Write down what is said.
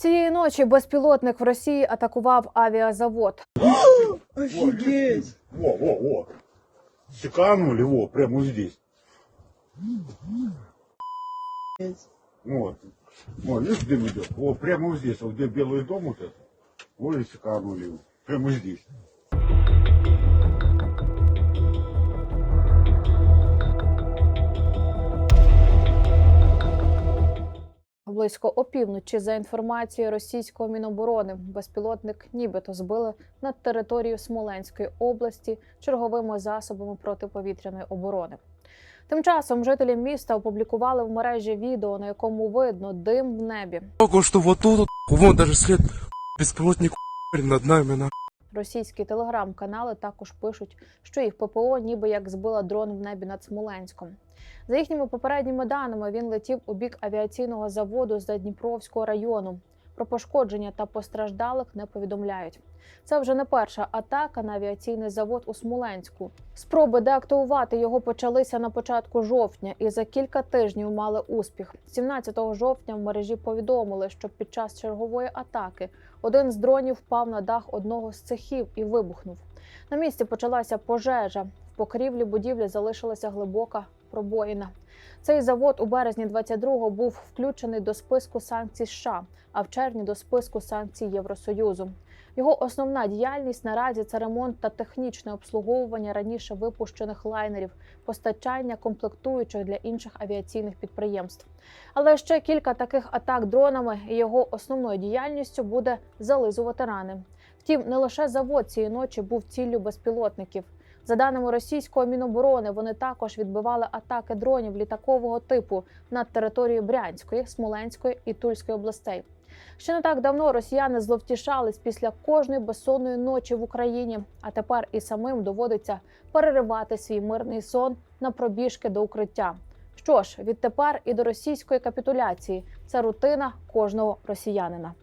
Цієї ночі безпілотник в Росії атакував авіазавод. Офигеть! Во, во, во. Секанули, во, прямо вот здесь. Вот. Вот, видишь, дым идет? Во, прямо вот здесь, вот где белый дом вот этот. Вот и секанули его. Прямо здесь. Близько опівночі, за інформацією російського міноборони, безпілотник нібито збили над територією Смоленської області черговими засобами протиповітряної оборони. Тим часом жителі міста опублікували в мережі відео, на якому видно дим в небі. Только что вот тут, вон даже след беспилотник над нами, на. Російські телеграм-канали також пишуть, що їх ППО ніби як збила дрон в небі над Смоленськом. За їхніми попередніми даними, він летів у бік авіаційного заводу з Дніпровського району. Про пошкодження та постраждалих не повідомляють. Це вже не перша атака на авіаційний завод у Смоленську. Спроби деактивувати його почалися на початку жовтня і за кілька тижнів мали успіх. 17 жовтня в мережі повідомили, що під час чергової атаки один з дронів впав на дах одного з цехів і вибухнув. На місці почалася пожежа. В покрівлі будівлі залишилася глибока пробоїна. Цей завод у березні 22-го був включений до списку санкцій США, а в червні до списку санкцій Євросоюзу. Його основна діяльність наразі це ремонт та технічне обслуговування раніше випущених лайнерів, постачання комплектуючих для інших авіаційних підприємств. Але ще кілька таких атак дронами і його основною діяльністю буде зализувати рани. Втім, не лише завод цієї ночі був ціллю безпілотників. За даними російського міноборони, вони також відбивали атаки дронів літакового типу над територією Брянської, Смоленської і Тульської областей. Ще не так давно росіяни зловтішались після кожної безсонної ночі в Україні, а тепер і самим доводиться переривати свій мирний сон на пробіжки до укриття. Що ж, відтепер і до російської капітуляції це рутина кожного росіянина.